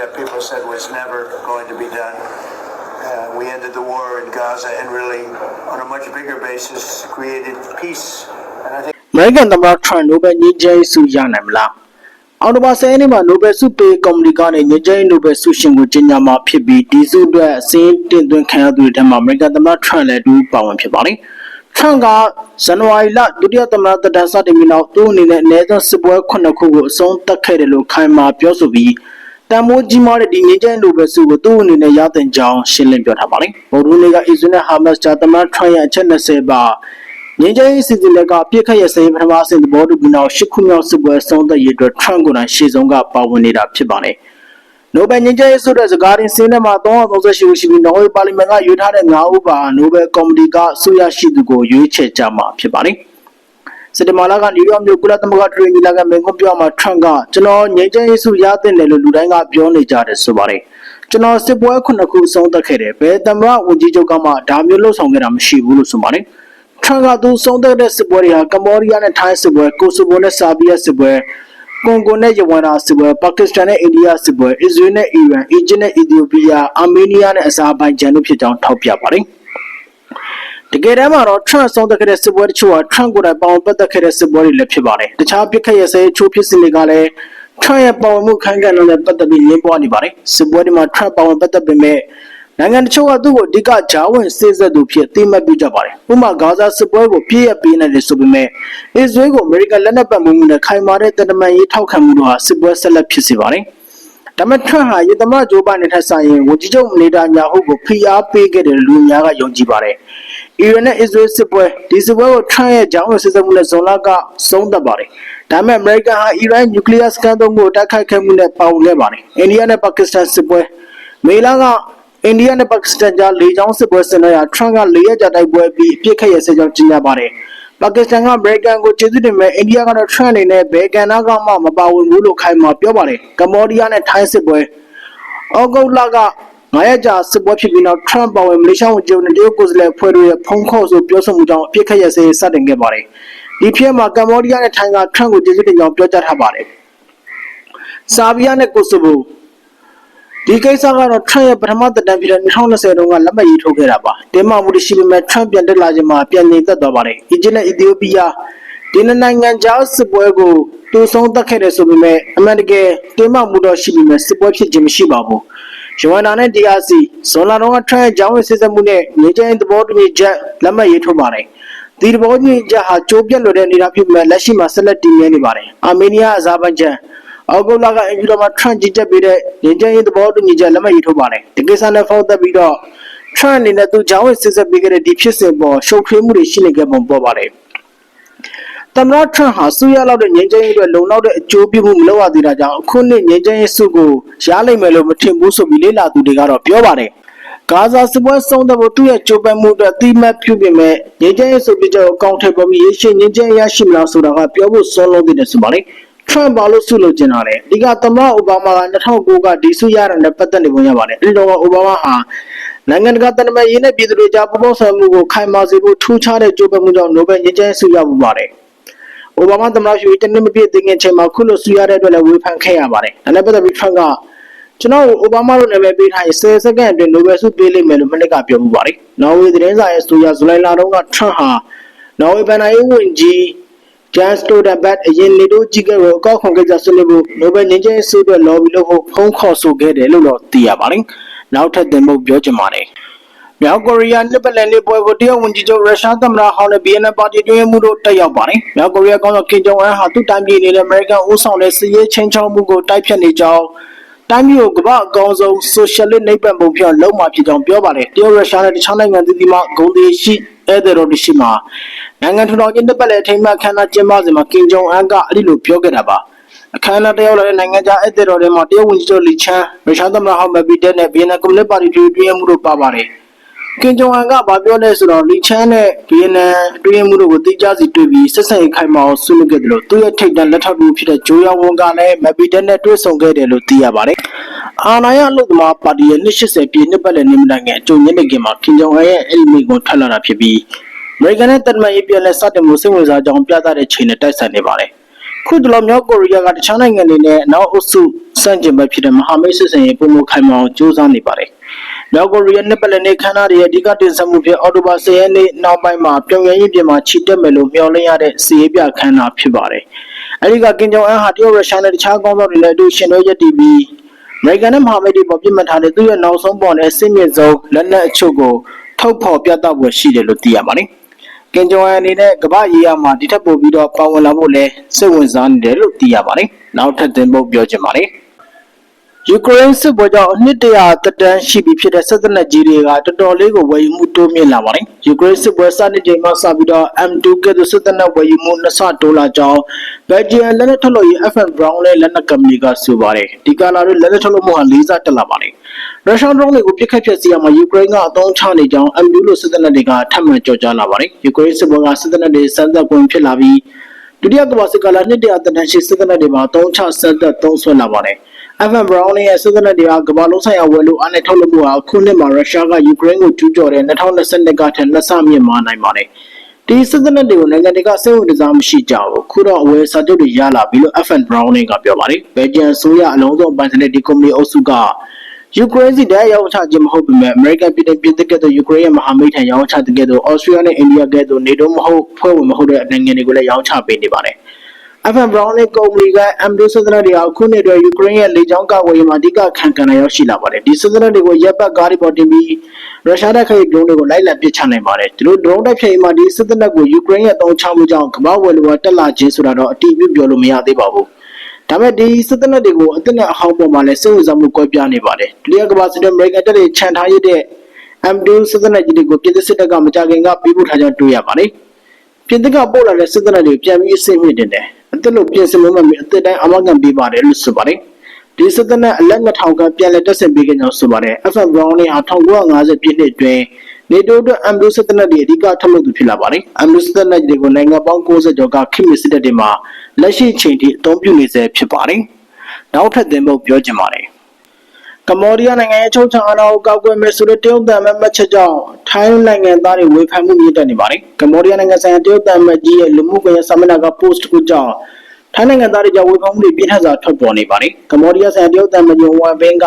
that people said was never going to be done. Uh, we ended the war in Gaza and really, on a much bigger basis, created peace. And I think. အမေရိကန်သမ္မတထရန့်နိုဘယ်ငြိမ်းချမ်းရေးဆုရနိုင်မလားအော်တိုဘာ10ရက်နေ့မှာနိုဘယ်ဆုပေးကော်မတီကနေငြိမ်းချမ်းရေးနိုဘယ်ဆုရှင်ကိုကြေညာမှာဖြစ်ပြီးဒီဆုအတွက်အစင်းတင်သွင်းခံရသူတွေထဲမှာအမေရိကန်သမ္မတထရန့်လည်းအတူပါဝင်ဖြစ်ပါတယ်ထရန့်ကဇန်နဝါရီလဒုတိယသမ္မတသက်တမ်းစတင်ပြီးနောက်သူ့အနေနဲ့အနည်းဆုံးစစ်ပွဲ9ခုကိုအဆုံးသတ်ခဲ့တယ်လို့ခိုင်မာပြောဆိုပြီး တန်မိုးကြီးမားတဲ့ဒီငြိမ်းချမ်းရေးနိုဘယ်ဆုကိုသူ့အနေနဲ့ရတဲ့ကြောင်းရှင်းလင်းပြောထားပါတယ်ဗုဒ္ဓနေ့ကအစ္စရေးနဲ့ဟာမတ်စ်ကြားသမ္မတထရန့်ရဲ့အချက်20ပါငင်းကျင်းစီစဉ်တဲ့ကပြစ်ခတ်ရစင်ပထမအဆင့်သဘောတူပြီးနောက်ရှစ်ခုမြောက်စစ်ပွဲဆုံးသက်ရေးအတွက်ထရန့်ကိုယ်တိုင်ရှေ့ဆုံးကပါဝင်နေတာဖြစ်ပါတယ်။နိုဘယ်ငင်းကျင်းဆိုတဲ့စကားရင်စင်းထဲမှာ338ဦးရှိပြီးနော်ဝေပါလီမန်ကရွေးထားတဲ့9ဦးပါနိုဘယ်ကော်မတီကဆုရရှိသူကိုရွေးချယ်ကြမှာဖြစ်ပါတယ်။ စက်တဘာလကနယူးယောက်မြို့ကုလသမဂ္ဂထရီနီလာကမင်ကွန်ပြောမှာထရန့်ကကျွန်တော်ငင်းကျင်းဆုရတဲ့တယ်လို့လူတိုင်းကပြောနေကြတယ်ဆိုပါတယ်။ကျွန်တော်စစ်ပွဲခုနှစ်ခုဆုံးသက်ခဲ့တယ်။ဘယ်သမ္မတဝန်ကြီးချုပ်ကမှဒါမျိုးလှုပ်ဆောင်ခဲ့တာမရှိဘူးလို့ဆိုပါတယ်။ထရန်ကသူဆုံးသက်တဲ့စစ်ပွဲတွေဟာကမ္ဘောဒီးယားနဲ့ထိုင်းစစ်ပွဲကိုဆိုဗိုနဲ့ဆာဘီးယားစစ်ပွဲကွန်ဂိုနဲ့ယဝန်နာစစ်ပွဲပါကစ္စတန်နဲ့အိန္ဒိယစစ်ပွဲအစ္စရေးနဲ့အီရန်အီဂျစ်နဲ့အီသီယိုးပီးယားအာမေးနီးယားနဲ့အဇာဘိုင်ဂျန်တို့ဖြစ်ကြောင်းထောက်ပြပါတယ် တကယ်တမ်းမှာတော့ထရန့်ဆုံးသက်ခဲ့တဲ့စစ်ပွဲတချို့ဟာထရန့်ကိုယ်တိုင်ပေါင်ပတ်သက်ခဲ့တဲ့စစ်ပွဲတွေလည်းဖြစ်ပါတယ်တခြားပြစ်ခတ်ရစဲချိုးဖြစ်စဉ်တွေကလည်းထရန့်ရဲ့ပေါင်မှုခိုင်းကန်လို့လည်းပတ်သက်ပြီးရင်းပွားနေပါတယ်စစ်ပွဲတွေမှာထရန့်ပေါင်ပတ်သက်ပေမဲ့နိုင်ငံတချို့ကသူ့ကိုအဓိကဂျားဝင်စေဆက်သူဖြစ်သိမှတ်ပြုကြပါတယ်။ဥပမာဂါဇာစစ်ပွဲကိုပြည့်ရပေးနိုင်တယ်ဆိုပေမဲ့အစ္စရေးကိုအမေရိကန်လက်နက်ပတ်မှုနဲ့ခိုင်မာတဲ့တန်တမန်ရေးထောက်ခံမှုတို့ဟာစစ်ပွဲဆက်လက်ဖြစ်စေပါတယ်။ဒါပေမဲ့ထရန့်ဟာယေသမဂျိုးဘိုင်နဲ့ထပ်ဆိုင်ရင်ဝန်ကြီးချုပ်နေတာညာဟုကိုဖိအားပေးခဲ့တဲ့လူများကယုံကြည်ပါတယ်။ အီရန်နဲ့အစ္စရေးစစ်ပွဲဒီစစ်ပွဲကိုထရန့်ရဲ့ဂျားဝင်စေဆက်မှုနဲ့ဇွန်လကဆုံးသက်ပါတယ်။ဒါပေမဲ့အမေရိကန်ဟာအီရန်နျူကလ িয়ার စကန်သုံးကိုတိုက်ခိုက်ခဲ့မှုနဲ့ပါဝင်ခဲ့ပါတယ်။အိန္ဒိယနဲ့ပါကစ္စတန်စစ်ပွဲမေလကအိန္ဒိယနဲ့ပါကစ္စတန်ကြားလေကြောင်းစစ်ပွဲဆင်နွှဲရာထရန့်ကလေရက်ကြာတိုက်ပွဲပြီးအပြစ်ခတ်ရစကြောင်းကြေညာပါတယ်။ပါကစ္စတန်ကအမေရိကန်ကိုကျေးဇူးတင်မဲ့အိန္ဒိယကတော့ထရန့်အနေနဲ့ဘယ်ကဏ္ဍကမှမပါဝင်ဘူးလို့ခိုင်မာပြောပါတယ်။ကမ္ဘောဒီးယားနဲ့ထိုင်းစစ်ပွဲဩဂုတ်လက ငါးရက်ကြာစစ်ပွဲဖြစ်ပြီးနောက်ထရန့်ပါဝင်မလေးရှားဝန်ကြီးချုပ်နဲ့တရုတ်ကိုယ်စားလှယ်ဖွဲ့တို့ရဲ့ဖုံးခေါ်ဆိုပြောဆိုမှုကြောင့်အပြစ်ခတ်ရစစတင်ခဲ့ပါတယ်။ဒီဖြစ်မှာကမ္ဘောဒီးယားနဲ့ထိုင်းကထရန့်ကိုကျေးဇူးတင်ကြောင်းပြောကြားထားပါတယ်။ဆာဘီးယားနဲ့ကိုဆိုဗိုဒီကိစ္စကတော့ Trump ရဲ့ပထမသက်တမ်းဖြစ်တဲ့2020တုန်းကလက်မှတ်ရေးထိုးခဲ့တာပါတင်းမာမှုတွေရှိပေမဲ့ Trump ပြန်တက်လာခြင်းမှာပြန်ငြိမ်သက်သွားပါတယ်အီဂျစ်နဲ့အီသီယိုးပီးယားဒီနှစ်နိုင်ငံကြားစစ်ပွဲကိုတူဆုံးသက်ခဲ့တယ်ဆိုပေမဲ့အမှန်တကယ်တင်းမာမှုတော့ရှိပေမဲ့စစ်ပွဲဖြစ်ခြင်းမရှိပါဘူး ယဝန်နာနဲ့ DRC ဇွန်လတုန်းက Trump ရဲ့ကြောင်းဝယ်စစ်စမှုနဲ့ငြိမ်းချမ်းရေးသဘောတူညီချက်လက်မှတ်ရေးထိုးပါတယ်ဒီသဘောတူညီချက်ဟာကြိုးပြတ်လွယ်တဲ့အနေအထားဖြစ်ပေမဲ့လက်ရှိမှာဆက်လက်တည်မြဲနေပါတယ်အာမေးနီးယားအဇာဘိုင်ဂျန်အောက်ဂုတ်လကအင်ဂျီလိုမှာ Trump ကြီးတက်ပြီးတဲ့ငင်းကျန်းရေးသဘောတူညီချက်လက်မှတ်ရေးထိုးပါတယ်ဒီကိစ္စနဲ့ဖောက်သက်ပြီးတော့ Trump အနေနဲ့သူကြောင်းဝစ်စစ်ဆက်ပေးခဲ့တဲ့ဒီဖြစ်စဉ်ပေါ်ရှုပ်ထွေးမှုတွေရှိနေခဲ့ပုံပေါ်ပါတယ် သမ္မတ Trump ဟာစူရလောက်တဲ့ငင်းကျန်းရေးအတွက်လုံလောက်တဲ့အကျိုးပြုမှုမလုပ်ရသေးတာကြောင့်အခုနှစ်ငင်းကျန်းရေးစုကိုရလိမ့်မယ်လို့မထင်ဘူးဆိုပြီးလေ့လာသူတွေကတော့ပြောပါတယ်ဂါဇာစစ်ပွဲဆုံးတဲ့ဖို့သူ့ရဲ့ကြိုးပမ်းမှုအတွက်တိမတ်ပြုပြင်မဲ့ငင်းကျန်းရေးဆိုပြီးတော့အကောင့်ထဲပေါ်ပြီးရရှိငင်းကျန်းရရှိမလားဆိုတာကပြောဖို့စောလုံးသေးတယ်ဆိုပါလေထရန့်ဘာလို့ဆုလို့ကျင်တာလဲဒီကသမ္မတအိုဘားမားက2009ကဒီဆုရတာနဲ့ပတ်သက်နေပုံရပါတယ်အဲဒီတော့အိုဘားမားဟာနိုင်ငံတကာတန်တမာရေးနဲ့ပြည်သူတွေကြားပူးပေါင်းဆောင်မှုကိုခိုင်မာစေဖို့ထူးခြားတဲ့ကြိုးပမ်းမှုကြောင့်နိုဘယ်ငြိမ်းချမ်းဆုရမှုပါတယ် အိုဘားမားသမ္မတရှိတနည်းမပြည့်သိငင်ချိန်မှာခုလိုဆုရတဲ့အတွက်လည်းဝေဖန်ခဲ့ရပါတယ်ဒါနဲ့ပတ်သက်ပြီးထရန့်ကကျွန်တော်အိုဘားမားတို့နာမည်ပေးထားရင်10စက္ကန့်အတွင်းနိုဘယ်ဆုပေးလိမ့်မယ်လို့မနစ်ကပြောမှုပါတယ်နော်ဝေသတင်းစာရဲ့ဆိုရဇူလိုင်လတုန်းကထရန့်ဟာနော်ဝေဘန်နာရေးဝန်ကြီး Jan Stoltenberg အရင်နေတို့ကြီးကဲကိုအကောက်ခွန်ကိစ္စဆွေးနွေးဖို့နိုဘယ်ငြိမ်းချမ်းရေးဆုအတွက် lobby လုပ်ဖို့ဖုန်းခေါ်ဆိုခဲ့တယ်လို့တော့သိရပါတယ်။နောက်ထပ်တင်ဖို့ပြောချင်ပါတယ်။ မြောက်ကိုရီးယားနှစ်ပတ်လည်နေ့ပွဲကိုတရုတ်ဝန်ကြီးချုပ်ရုရှားသမ္မတဟောင်းနဲ့ BNN ပါတီတွင်းမှုတို့တက်ရောက်ပါတယ်။မြောက်ကိုရီးယားကောင်ဆောင်ကင်ဂျုံအန်ဟာသူ့တိုင်းပြည်နေတဲ့အမေရိကန်ဦးဆောင်တဲ့စစ်ရေးချင်းချောင်းမှုကိုတိုက်ဖြတ်နေကြောင်းတိုင်းပြည်ကိုကမ္ဘာအကောင်ဆုံးဆိုရှယ်လစ်နှိပ်ပံပုံဖြောင်းလုံးမှာဖြစ်ကြောင်းပြောပါတယ်။တရုတ်ရုရှားနဲ့တခြားနိုင်ငံသီးသီးမှဂုဏ်တည်ရှိဧည့်သည်တော်တွေရှိမှာနိုင်ငံထူထောင်ခြင်းတစ်ပတ်လည်ထိမ်းမှတ်ခမ်းနားကျင်းပစဉ်မှာကင်ဂျုံအန်ကအဲ့ဒီလိုပြောခဲ့တာပါအခမ်းအနားတရောက်လာတဲ့နိုင်ငံခြားဧည့်သည်တော်တွေမှာတရုတ်ဝန်ကြီးချုပ်လီချန်ရုရှားသမ္မတဟောင်းမက်ဘီတက်နဲ့ဗီယက်နမ်ကွန်မြူနစ်ပါတီတွင်တွင်မှုတို့ပါပါတယ် ကင်ဂျုံအန်ကဗာပြောလဲဆိုတော့လီချန်နဲ့ဗီယက်နမ်တွင်မှုတို့ကိုတိကျစီတွေ့ပြီးဆက်ဆံရေးခိုင်မာအောင်ဆွေးနွေးခဲ့တယ်လို့သူ့ရဲ့ထိပ်တန်းလက်ထောက်တူဖြစ်တဲ့ဂျိုးယောင်ဝန်ကလည်းမက်ဘီတက်နဲ့တွေ့ဆုံခဲ့တယ်လို့သိရပါတယ်အာနာယအလုသမာပါတီရဲ့280ပြည့်နှစ်ပတ်လည်နေမတိုင်ခင်အကြုံညနေခင်းမှာကင်ဂျုံအန်ရဲ့အဲ့ဒီမိကွန်ထွက်လာတာဖြစ်ပြီးအမေရိကန်နဲ့တန်မန်ရေးပြန်လဲစတင်မှုစိတ်ဝင်စားကြောင်းပြသတဲ့ချိန်နဲ့တိုက်ဆိုင်နေပါတယ်။ခုတလောမြောက်ကိုရီးယားကတခြားနိုင်ငံတွေနဲ့နောက်အုပ်စုစန့်ကျင်ဘက်ဖြစ်တဲ့မဟာမိတ်စစ်စင်ရေးပုံမခိုင်မာအောင်ကြိုးစားနေပါတယ်။ မြောက်ကိုရီးယားနှစ်ပတ်လည်နေ့ခမ်းနားရဲ့အဓိကတင်ဆက်မှုဖြစ်အော်တိုဘာ10ရက်နေ့နောက်ပိုင်းမှာပြုံရရင်ပြင်မှာချီတက်မယ်လို့မျှော်လင့်ရတဲ့စီရေးပြခမ်းနားဖြစ်ပါတယ်။အဲဒီကကင်ဂျုံအန်ဟာတရုတ်ရုရှားနဲ့တခြားကောင်းဆောင်တွေနဲ့အတူရှင်တို့ရပ်တည်ပြီးအမေရိကန်နဲ့မဟာမိတ်တွေပေါ်ပြစ်မှတ်ထားတဲ့သူ့ရဲ့နောက်ဆုံးပေါ်နဲ့စစ်မြင့်ဆုံးလက်နက်အချို့ကိုထုတ်ဖော်ပြသဖို့ရှိတယ်လို့သိရပါတယ်။ကင်ဂျွန်အနေနဲ့ကမ္ဘာရေးရမှာဒီထက်ပိုပြီးတော့ပါဝင်လာဖို့လဲစိတ်ဝင်စားနေတယ်လို့သိရပါတယ်။နောက်ထပ်တင်ဖို့ပြောချင်ပါတယ်။ ယူကရိန်းစစ်ပွဲကြောင့်အနှစ်တရာတက်တန်းရှိပြီဖြစ်တဲ့စစ်တပ်နဲ့ကြီးတွေကတော်တော်လေးကိုဝယ်ယူမှုတိုးမြင့်လာပါတယ်။ယူကရိန်းစစ်ပွဲစတင်ချိန်မှစပြီးတော့ M2 ကဲ့သို့စစ်တပ်နဲ့ဝယ်ယူမှုနှစ်ဆတိုးလာကြောင်းဘယ်ဂျီယန်လက်နက်ထုတ်လုပ်ရေး FM Brown နဲ့လက်နက်ကုမ္ပဏီကဆိုပါတယ်။ဒီကာလာတွေလက်နက်ထုတ်လုပ်မှုဟာလေးစားတက်လာပါတယ်။ရုရှားဒရုန်းတွေကိုပြစ်ခတ်ဖျက်ဆီးရမှာယူကရိန်းကအသုံးချနေကြောင်း M2 လို့စစ်တပ်နဲ့တွေကထပ်မံကြော်ကြားလာပါတယ်။ယူကရိန်းစစ်ပွဲကစစ်တပ်နဲ့တွေစမ်းသပ်ပွင့်ဖြစ်လာပြီးဒုတိယကမ္ဘာစစ်ကာလနှစ်တရာတန်ရှိစစ်တပ်တွေမှာသုံးချစက်သက်သုံးဆွဲလာပါတယ်။ FM Brown ရဲ့စစ်တပ်တွေကကမ္ဘာလုံးဆိုင်ရာဝယ်လို့အားနဲ့ထုတ်လုပ်မှုဟာအခုနှစ်မှာရုရှားကယူကရိန်းကိုကျူးကျော်တဲ့2022ကထက်နှစ်ဆမြင့်မားနိုင်ပါတယ်။ဒီစစ်တပ်တွေကိုနိုင်ငံတွေကစိတ်ဝင်စားမရှိကြဘူး။ခုတော့အဝယ်စာချုပ်တွေရလာပြီလို့ FM Brown ကပြောပါတယ်။ဘယ်ဂျီယန်ဆိုရအလုံးစုံပိုင်ဆိုင်တဲ့ဒီကုမ္ပဏီအုပ်စုကယူကရိန်းစီတည်းရောက်ချခြင်းမဟုတ်ပေမဲ့အမေရိကန်ပြည်ထောင်ပြည်သစ်ကဲ့သို့ယူကရိန်းရဲ့မဟာမိတ်ထံရောက်ချတဲ့ကဲ့သို့အော်စတြေးလျနဲ့အိန္ဒိယကဲ့သို့နေတော့မဟုတ်ဖွဲ့ဝင်မဟုတ်တဲ့နိုင်ငံတွေကိုလည်းရောက်ချပေးနေပါတယ်။ FM Brown နဲ့ကုမ္ပဏီက M2 စစ်တပ်တွေအခုနှစ်အတွက်ယူကရိန်းရဲ့လေကြောင်းကာကွယ်ရေးမှာအဓိကခံကန်ရရောက်ရှိလာပါတယ်။ဒီစစ်တပ်တွေကိုရပ်ပတ်ကားတွေပေါ်တင်ပြီးရုရှားတပ်ခိုင်ဒရုန်းတွေကိုလိုက်လံပစ်ချနိုင်ပါတယ်။ဒီလိုဒရုန်းတိုက်ဖျက်ရေးမှာဒီစစ်တပ်ကိုယူကရိန်းရဲ့အသုံးချမှုကြောင့်ကမ္ဘာဝယ်လူဝတက်လာခြင်းဆိုတာတော့အတိအပြုပြောလို့မရသေးပါဘူး။ဒါပေမဲ့ဒီစစ်တပ်တွေကိုအသစ်နဲ့အဟောင်းပေါ်မှာလည်းစိတ်ဝင်စားမှုကွဲပြားနေပါတယ်။ဒုတိယကမ္ဘာစစ်တပ်အမေရိကန်တပ်တွေခြံထားရတဲ့ M2 စစ်တပ်ကြီးတွေကိုပြည်သစ်စစ်တပ်ကမကြခင်ကပေးပို့ထားကြောင်းတွေ့ရပါတယ်။ပြည်သစ်ကပို့လာတဲ့စစ်တပ်တွေပြန်ပြီးအစစ်မြစ်တင်တယ်။ အသစ်လို့ပြင်ဆင်မမှမီအသစ်တိုင်းအမကန်ပေးပါတယ်လို့ဆိုပါတယ်။ဒီစစ်တပ်နဲ့အလက်2000ကပြန်လည်တက်ဆင်ပေးခဲ့ကြောင်းဆိုပါတယ်။ FM Brown နဲ့ဟာ1950ပြည့်နှစ်အတွင်းနေတိုးအတွက် M2 စစ်တပ်တွေအဓိကထုတ်လုပ်သူဖြစ်လာပါတယ်။ M2 စစ်တပ်တွေကိုနိုင်ငံပေါင်း90ကျော်ကခိမစ်စစ်တပ်တွေမှာလက်ရှိချိန်ထိအသုံးပြုနေဆဲဖြစ်ပါတယ်။နောက်ထပ်တင်ဖို့ပြောချင်ပါတယ်။ ကမ္ဘောဒီးယားနိုင်ငံရဲ့ချုပ်ချာအာဏာကိုကောက်ကွယ်မယ်ဆိုတဲ့တရုတ်တန်မတ်ချက်ကြောင့်ထိုင်းနိုင်ငံသားတွေဝေဖန်မှုမြင့်တက်နေပါတယ်။ကမ္ဘောဒီးယားနိုင်ငံဆိုင်ရာတရုတ်တန်မတ်ကြီးရဲ့လူမှုကွန်ရက်စာမျက်နှာက post တစ်ခုကြောင့်ထိုင်းနိုင်ငံသားတွေကြောင့်ဝေဖန်မှုတွေပြင်းထန်စွာထွက်ပေါ်နေပါတယ်။ကမ္ဘောဒီးယားဆိုင်ရာတရုတ်တန်မတ်ကြီးဝမ်ဘင်းက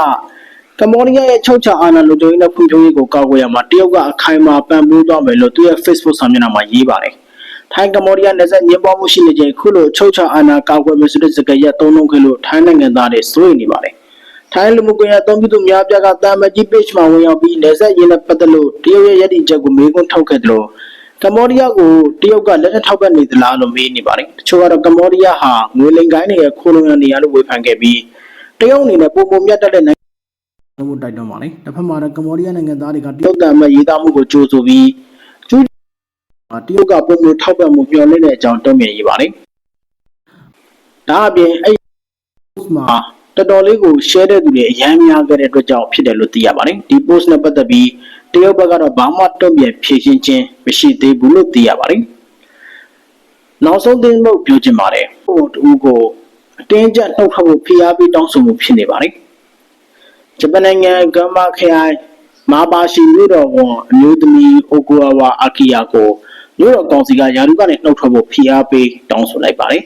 ကမ္ဘောဒီးယားရဲ့ချုပ်ချာအာဏာလူချုပ်ရေးနဲ့ဖွံ့ဖြိုးရေးကိုကောက်ကွယ်ရမှာတရုတ်ကအခိုင်အမာပံ့ပိုးသွားမယ်လို့သူရဲ့ Facebook စာမျက်နှာမှာရေးပါတယ်။ထိုင်းကမ္ဘောဒီးယားနယ်စပ်ညှဉ်းပန်းမှုရှိနေချိန်ခုလိုချုပ်ချာအာဏာကောက်ကွယ်မယ်ဆိုတဲ့စကားရပ်သုံးလုံးခဲ့လို့ထိုင်းနိုင်ငံသားတွေစိုးရိမ်နေပါတယ်။ ထိုင်းလူမှုကွန်ရက်အသုံးပြုသူများပြားကတာမကြီး page မှာဝင်ရောက်ပြီးနယ်စပ်ရင်းနဲ့ပတ်သက်လို့တရုတ်ရဲ့ရည်တည်ချက်ကိုမေးခွန်းထုတ်ခဲ့တယ်လို့ကမ္ဘောဒီးယားကိုတရုတ်ကလက်နက်ထောက်ပံ့နေသလားလို့မေးနေပါတယ်။တချို့ကတော့ကမ္ဘောဒီးယားဟာငွေလိမ်ကိုင်းတွေရဲ့ခိုးလုံရနေရလို့ဝေဖန်ခဲ့ပြီးတရုတ်အနေနဲ့ပုံပုံမြတ်တက်တဲ့နိုင်ငံမှုတိုက်တွန်းပါတယ်။တစ်ဖက်မှာတော့ကမ္ဘောဒီးယားနိုင်ငံသားတွေကတရုတ်တန်မဲ့ရေးသားမှုကိုကြိုးဆိုပြီးကျူးတရုတ်ကပုံပုံထောက်ပံ့မှုမျှော်လင့်တဲ့အကြောင်းတုံ့ပြန်ရေးပါတယ်။ဒါအပြင်အဲ့မှာ တော်တော်လေးကို share တဲ့သူတွေအများများခဲ့တဲ့အတွက်ကြောင့်ဖြစ်တယ်လို့သိရပါတယ်ဒီ post နဲ့ပတ်သက်ပြီးတရုတ်ဘက်ကတော့ဘာမှတုံ့ပြန်ဖြေရှင်းခြင်းမရှိသေးဘူးလို့သိရပါတယ်နောက်ဆုံးသင်းလို့ပြောချင်ပါတယ်ဟိုတူကိုအတင်းကျပ်နှုတ်ထွက်ဖို့ဖိအားပေးတောင်းဆိုမှုဖြစ်နေပါတယ်ဂျပန်နိုင်ငံဂမ်မာခရိုင်မာဘာရှိမြို့တော်ဝန်အမျိုးသမီးအိုကူအဝါအာကီယာကိုမြို့တော်ကောင်စီကယာရုကနေနှုတ်ထွက်ဖို့ဖိအားပေးတောင်းဆိုလိုက်ပါတယ်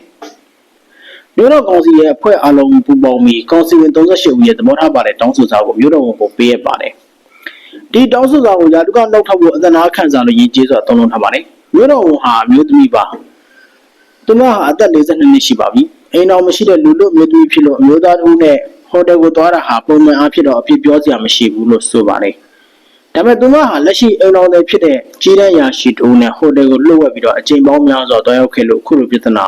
မြို့တော်ကောင်စီရဲ့အဖွဲ့အလုံးပူးပေါင်းပြီးကောင်စီဝင်38ဦးရဲ့သဘောထားပါတဲ့တောင်းဆိုစာကိုမြို့တော်ဝန်ကိုပေးရပါတယ်။ဒီတောင်းဆိုစာကိုယာတုကနှုတ်ထွက်ဖို့အသနာခံစာလို့ရည်ကျေးစွာသုံးလုံးထားပါတယ်။မြို့တော်ဝန်ဟာအမျိုးသမီးပါ။သူမဟာအသက်42နှစ်ရှိပါပြီ။အိမ်တော်မရှိတဲ့လူလူအမျိုးသမီးဖြစ်လို့အမျိုးသားတို့နဲ့ဟိုတယ်ကိုသွားတာဟာပုံမှန်အားဖြင့်တော့အဖြစ်ပြောစရာမရှိဘူးလို့ဆိုပါတယ်။ဒါပေမဲ့သူမဟာလက်ရှိအိမ်တော်တွေဖြစ်တဲ့ကြီးတန်းရာရှိတူနဲ့ဟိုတယ်ကိုလှုပ်ဝက်ပြီးတော့အချိန်ပေါင်းများစွာတွားရောက်ခဲ့လို့ခုလိုပြဿနာ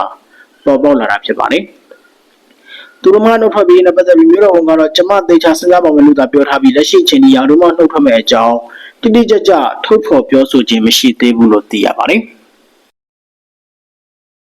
ပေါ်ပေါက်လာတာဖြစ်ပါတယ်။သူတို့မှနှုတ်ထွက်ပြီးနဲ့ပတ်သက်ပြီးမြို့တော်ဝန်ကတော့ကျမသေချာစဉ်းစားပါမယ်လို့သာပြောထားပြီးလက်ရှိအချိန်ဒီရာတို့မှနှုတ်ထွက်မဲ့အကြောင်းတိတိကျကျထုတ်ဖော်ပြောဆိုခြင်းမရှိသေးဘူးလို့သိရပါတယ်။